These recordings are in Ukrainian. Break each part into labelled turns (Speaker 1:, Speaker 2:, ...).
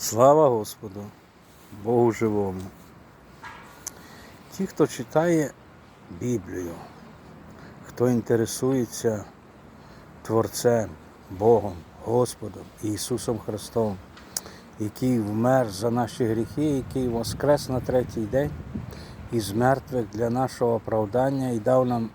Speaker 1: Слава Господу, Богу живому. Ті, хто читає Біблію, хто інтересується Творцем, Богом, Господом, Ісусом Христом, який вмер за наші гріхи, який воскрес на третій день із мертвих для нашого оправдання і дав нам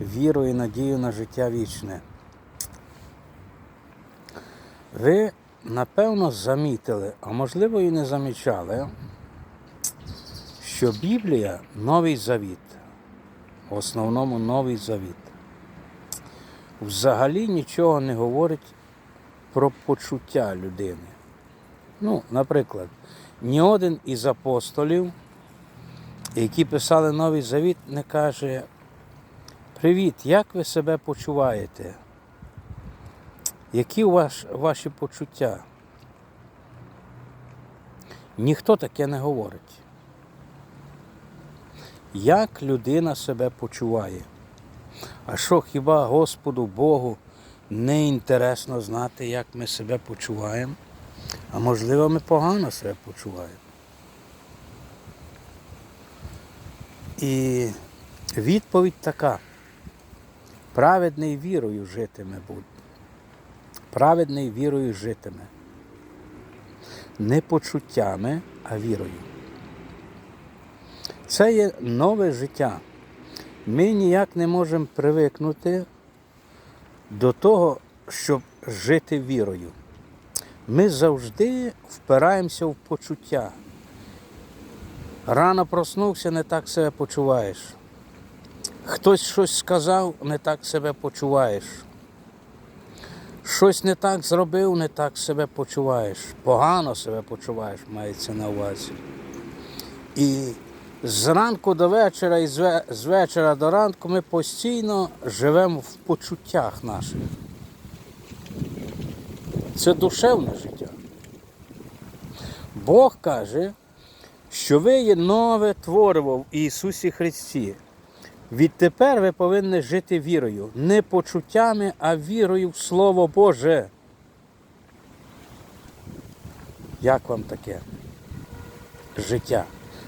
Speaker 1: віру і надію на життя вічне. Ви, напевно, замітили, а можливо і не замічали, що Біблія новий завіт, в основному новий завіт, взагалі нічого не говорить про почуття людини. Ну, наприклад, ні один із апостолів, які писали Новий Завіт, не каже: Привіт, як ви себе почуваєте? Які у вас ваші почуття? Ніхто таке не говорить. Як людина себе почуває? А що хіба Господу Богу не інтересно знати, як ми себе почуваємо? А можливо, ми погано себе почуваємо. І відповідь така: праведний вірою житиме буде. Праведний вірою житиме. Не почуттями, а вірою. Це є нове життя. Ми ніяк не можемо привикнути до того, щоб жити вірою. Ми завжди впираємося в почуття. Рано проснувся, не так себе почуваєш. Хтось щось сказав, не так себе почуваєш. Щось не так зробив, не так себе почуваєш. Погано себе почуваєш, мається на увазі. І зранку до вечора і з вечора до ранку ми постійно живемо в почуттях наших. Це душевне життя. Бог каже, що ви є нове твориво в Ісусі Христі. Відтепер ви повинні жити вірою, не почуттями, а вірою в Слово Боже. Як вам таке життя?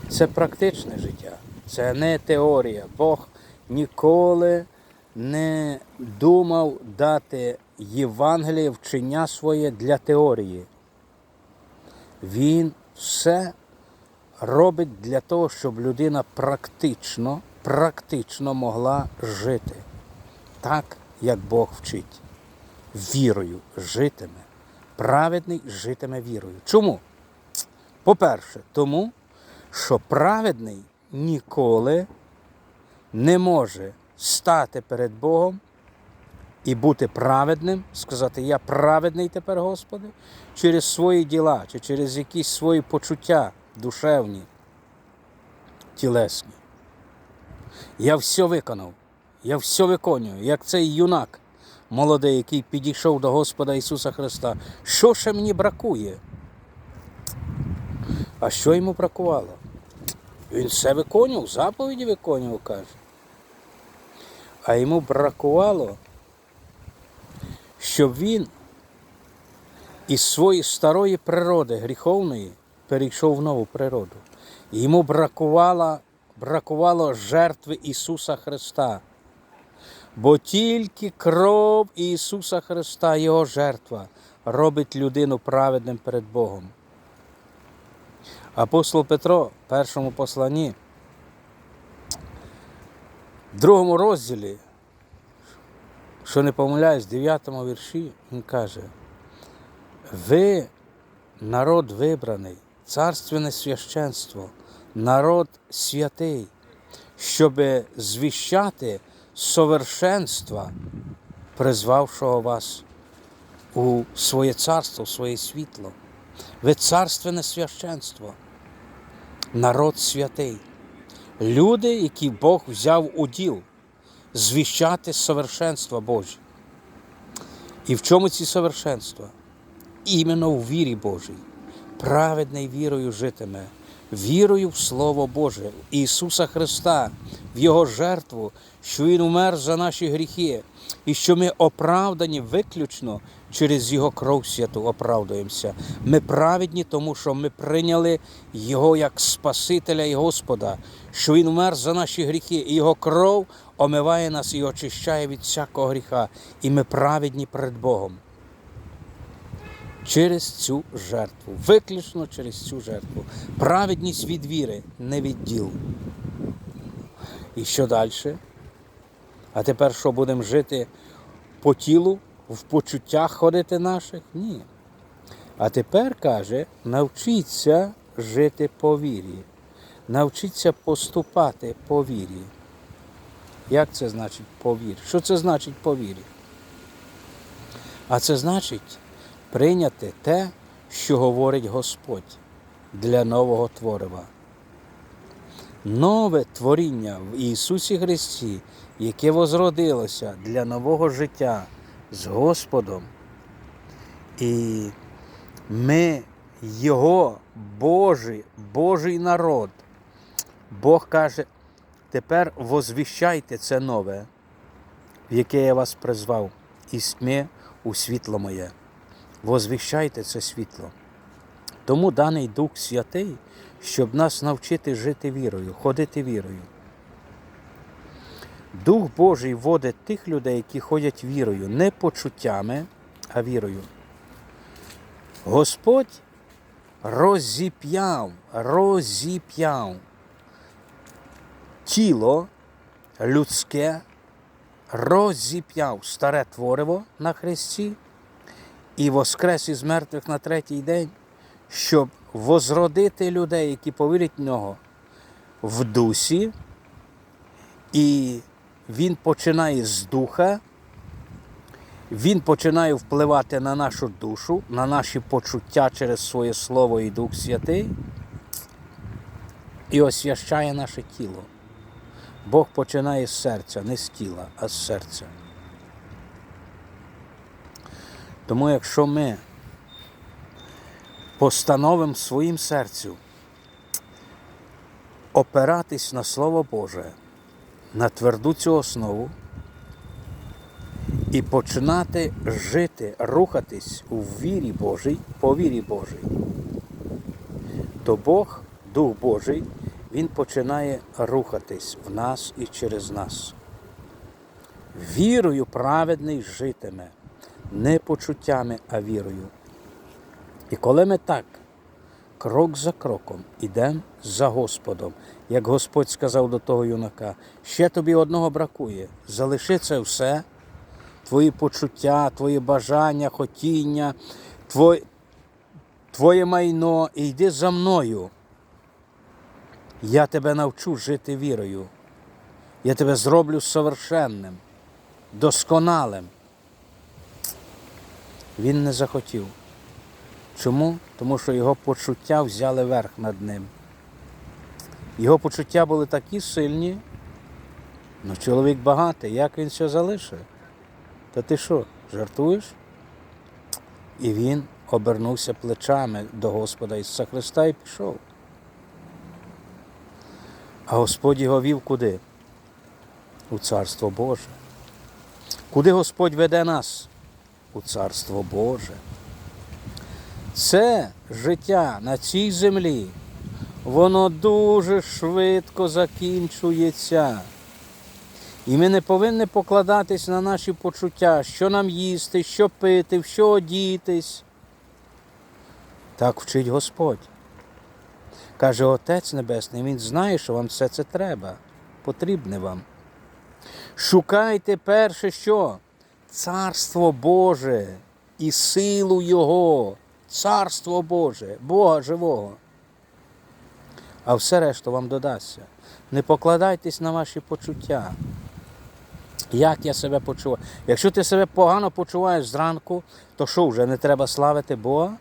Speaker 1: Це практичне життя, це не теорія. Бог ніколи не думав дати Євангеліє вчення своє для теорії. Він все робить для того, щоб людина практично, практично могла жити так, як Бог вчить. Вірою житиме. Праведний житиме вірою. Чому? По-перше, тому, що праведний ніколи не може стати перед Богом і бути праведним, сказати, я праведний тепер, Господи, через свої діла чи через якісь свої почуття душевні, тілесні. Я все виконав, я все виконую, як цей юнак молодий, який підійшов до Господа Ісуса Христа. Що ще мені бракує? А що йому бракувало? Він все виконував, заповіді виконував, каже. А йому бракувало, щоб він із своєї старої природи гріховної перейшов в нову природу. Йому бракувало, бракувало жертви Ісуса Христа. Бо тільки кров Ісуса Христа, Його жертва, робить людину праведним перед Богом. Апостол Петро в першому посланні, в другому розділі, що не помиляюсь, в 9 вірші, він каже: ви народ вибраний, царственне священство, народ святий, щоб звіщати совершенства, призвавшого вас у своє царство, в своє світло. Ви царственне священство, народ святий, люди, які Бог взяв у діл, звіщати совершенства Божі. І в чому ці совершенства? Іменно в вірі Божій. Праведний вірою житиме, вірою в Слово Боже, Ісуса Христа, в Його жертву, що Він умер за наші гріхи, і що ми оправдані виключно через Його кров святу оправдуємося. Ми праведні, тому що ми прийняли Його як Спасителя і Господа, що Він вмер за наші гріхи, і Його кров омиває нас і очищає від всякого гріха. І ми праведні перед Богом. Через цю жертву, виключно через цю жертву. Праведність від віри, не від діл. І що далі? А тепер що будемо жити по тілу, в почуттях ходити наших? Ні. А тепер каже, навчіться жити по вірі, навчіться поступати по вірі. Як це значить по вірі? Що це значить по вірі? А це значить прийняти те, що говорить Господь для нового творива. Нове творіння в Ісусі Христі, яке возродилося для нового життя з Господом. І ми Його Божий, Божий народ. Бог каже, тепер возвіщайте це нове, в яке я вас призвав, із тьми у світло моє. Возвіщайте це світло. Тому даний Дух Святий, щоб нас навчити жити вірою, ходити вірою. Дух Божий водить тих людей, які ходять вірою, не почуттями, а вірою. Господь розіп'яв, розіп'яв тіло людське, розіп'яв старе твориво на хресті і воскрес із мертвих на третій день, щоб возродити людей, які повірять в нього в дусі, і він починає з духа, він починає впливати на нашу душу, на наші почуття через своє Слово і Дух Святий і освящає наше тіло. Бог починає з серця, не з тіла, а з серця. Тому якщо ми постановимо своїм серцю опиратись на Слово Боже, на тверду цю основу і починати жити, рухатись у вірі Божій, по вірі Божій, то Бог, Дух Божий, Він починає рухатись в нас і через нас. Вірою праведний житиме, не почуттями, а вірою. І коли ми так, крок за кроком, ідемо за Господом, як Господь сказав до того юнака, ще тобі одного бракує, залиши це все, твої почуття, твої бажання, хотіння, твоє, твоє майно, і йди за мною. Я тебе навчу жити вірою. Я тебе зроблю совершенним, досконалим. Він не захотів. Чому? Тому що його почуття взяли верх над ним. Його почуття були такі сильні, ну чоловік багатий, як він все залишив? Та ти що, жартуєш? І він обернувся плечами до Господа Ісуса Христа і пішов. А Господь його вів куди? У Царство Боже. Куди Господь веде нас? У Царство Боже. Це життя на цій землі, воно дуже швидко закінчується. І ми не повинні покладатись на наші почуття, що нам їсти, що пити, в що одітись. Так вчить Господь. Каже Отець Небесний, Він знає, що вам все це треба, потрібне вам. Шукайте перше що? Царство Боже і силу Його, Царство Боже, Бога живого. А все решту вам додасться. Не покладайтесь на ваші почуття. Як я себе почуваю? Якщо ти себе погано почуваєш зранку, то що вже не треба славити Бога?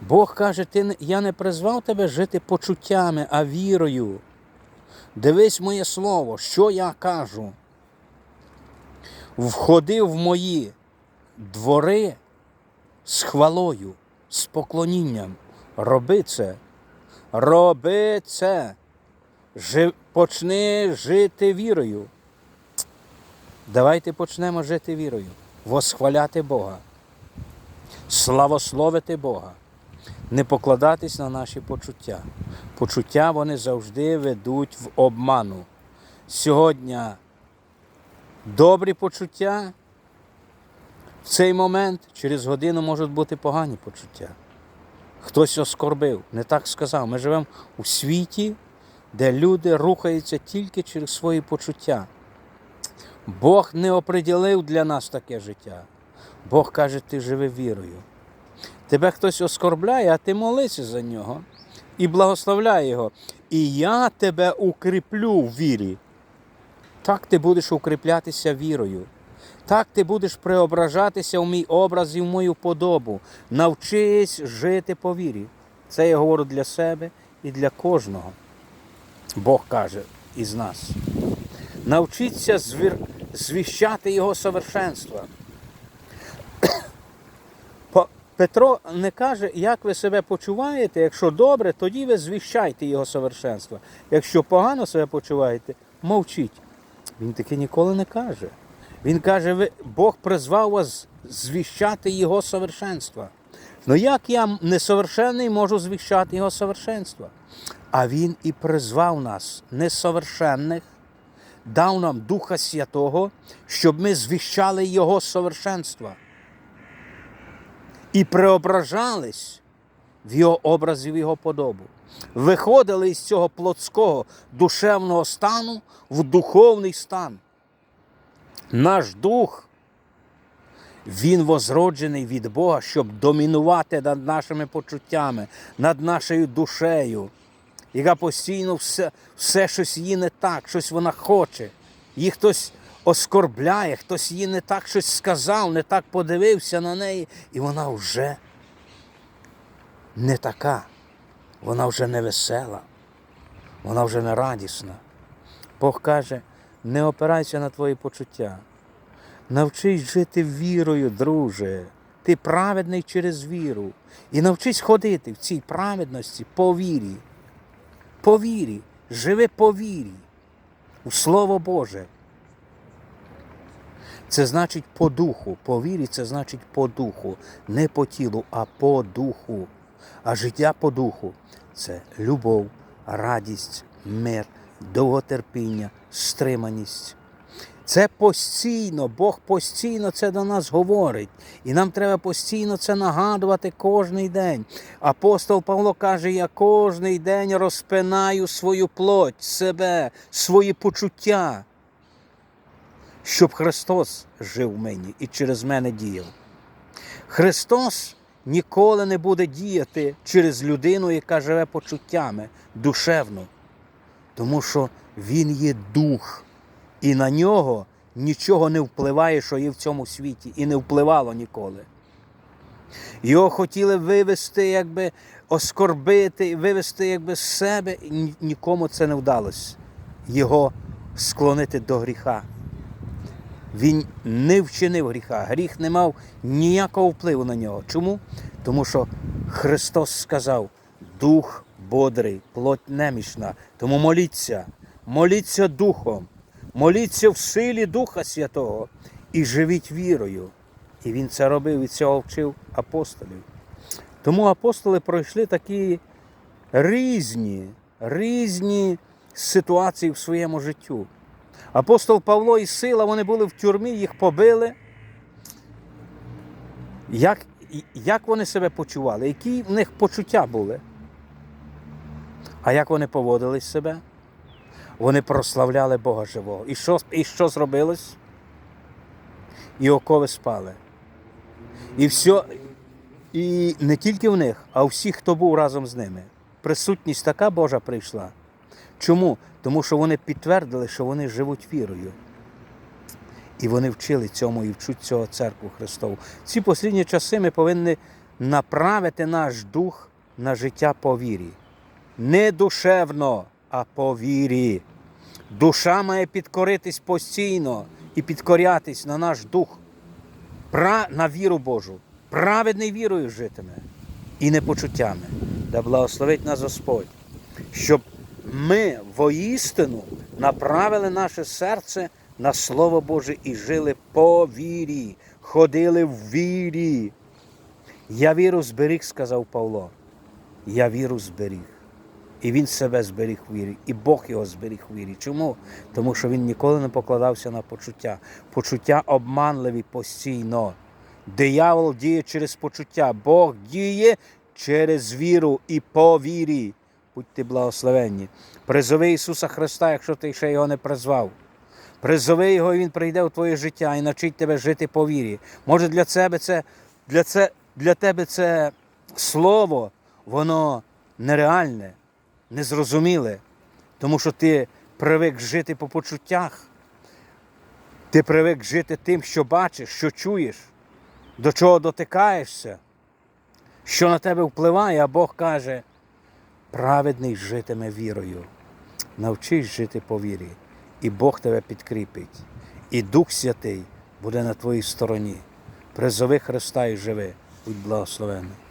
Speaker 1: Бог каже, ти, я не призвав тебе жити почуттями, а вірою. Дивись моє слово, що я кажу. Входи в мої двори з хвалою, з поклонінням. Роби це. Роби це. Жи, почни жити вірою. Давайте почнемо жити вірою. восхваляти Бога, славословити Бога, не покладатись на наші почуття. Почуття вони завжди ведуть в обману. Сьогодні добрі почуття в цей момент через годину можуть бути погані почуття. Хтось оскорбив, не так сказав. Ми живемо у світі, де люди рухаються тільки через свої почуття. Бог не оприділив для нас таке життя. Бог каже, ти живи вірою. Тебе хтось оскорбляє, а ти молися за нього і благословляй його. І я тебе укріплю в вірі. Так ти будеш укріплятися вірою. Так ти будеш преображатися в мій образ і в мою подобу. Навчись жити по вірі. Це я говорю для себе і для кожного. Бог каже із нас. Навчіться звір... звіщати Його совершенства. Петро не каже, як ви себе почуваєте. Якщо добре, тоді ви звіщайте Його совершенства. Якщо погано себе почуваєте, мовчіть. Він таки ніколи не каже. Він каже, ви, Бог призвав вас звіщати Його совершенства. Ну як я несовершенний можу звіщати Його совершенства? А Він і призвав нас, несовершенних, дав нам Духа Святого, щоб ми звіщали Його совершенства. І преображались в Його образ і в Його подобу. Виходили із цього плотського душевного стану в духовний стан. Наш дух, він возроджений від Бога, щоб домінувати над нашими почуттями, над нашою душею, яка постійно все, все щось їй не так, щось вона хоче. Її хтось оскорбляє, хтось їй не так щось сказав, не так подивився на неї, і вона вже не така, вона вже не весела, вона вже не радісна. Бог каже, не опирайся на твої почуття. Навчись жити вірою, друже. Ти праведний через віру. І навчись ходити в цій праведності по вірі. По вірі. Живи по вірі. У Слово Боже. Це значить по духу. По вірі це значить по духу. Не по тілу, а по духу. А життя по духу це любов, радість, мир, довготерпіння, стриманість. Це постійно, Бог постійно це до нас говорить. І нам треба постійно це нагадувати кожний день. Апостол Павло каже: я кожний день розпинаю свою плоть, себе, свої почуття, щоб Христос жив в мені і через мене діяв. Христос ніколи не буде діяти через людину, яка живе почуттями душевно, тому що Він є дух, і на нього нічого не впливає, що є в цьому світі, і не впливало ніколи. Його хотіли вивести, якби оскорбити, вивести якби з себе, і нікому це не вдалося. Його склонити до гріха. Він не вчинив гріха. Гріх не мав ніякого впливу на нього. Чому? Тому що Христос сказав: Дух бодрий, плоть немічна. Тому моліться, моліться Духом, моліться в силі Духа Святого і живіть вірою. І він це робив і цього вчив апостолів. Тому апостоли пройшли такі різні, різні ситуації в своєму життю. Апостол Павло і Сила, вони були в тюрмі, їх побили. Як, як вони себе почували? Які в них почуття були? А як вони поводились себе? Вони прославляли Бога живого. І що, і що зробилось? І окови спали. І все, і не тільки в них, а у всіх, хто був разом з ними. Присутність така Божа прийшла. Чому? Тому що вони підтвердили, що вони живуть вірою. І вони вчили цьому і вчуть цього церкву Христову. Ці послідні часи ми повинні направити наш дух на життя по вірі. Не душевно, а по вірі. Душа має підкоритись постійно і підкорятись на наш дух, на віру Божу. Праведний вірою житиме і не почуттями. Да благословить нас Господь, щоб ми воістину направили наше серце на Слово Боже і жили по вірі, ходили в вірі. Я віру зберіг, сказав Павло. Я віру зберіг. І він себе зберіг в вірі, і Бог його зберіг в вірі. Чому? Тому що він ніколи не покладався на почуття. Почуття обманливі постійно. Диявол діє через почуття, Бог діє через віру і по вірі. Будьте благословенні. Призови Ісуса Христа, якщо ти ще його не призвав. Призови його, і Він прийде в твоє життя і навчить тебе жити по вірі. Може, для тебе це, для, це, для тебе це слово, воно нереальне, незрозуміле, тому що ти привик жити по почуттях. Ти привик жити тим, що бачиш, що чуєш, до чого дотикаєшся, що на тебе впливає, а Бог каже, праведний житиме вірою. Навчись жити по вірі, і Бог тебе підкріпить, і Дух Святий буде на твоїй стороні. Призови Христа і живи, будь благословений.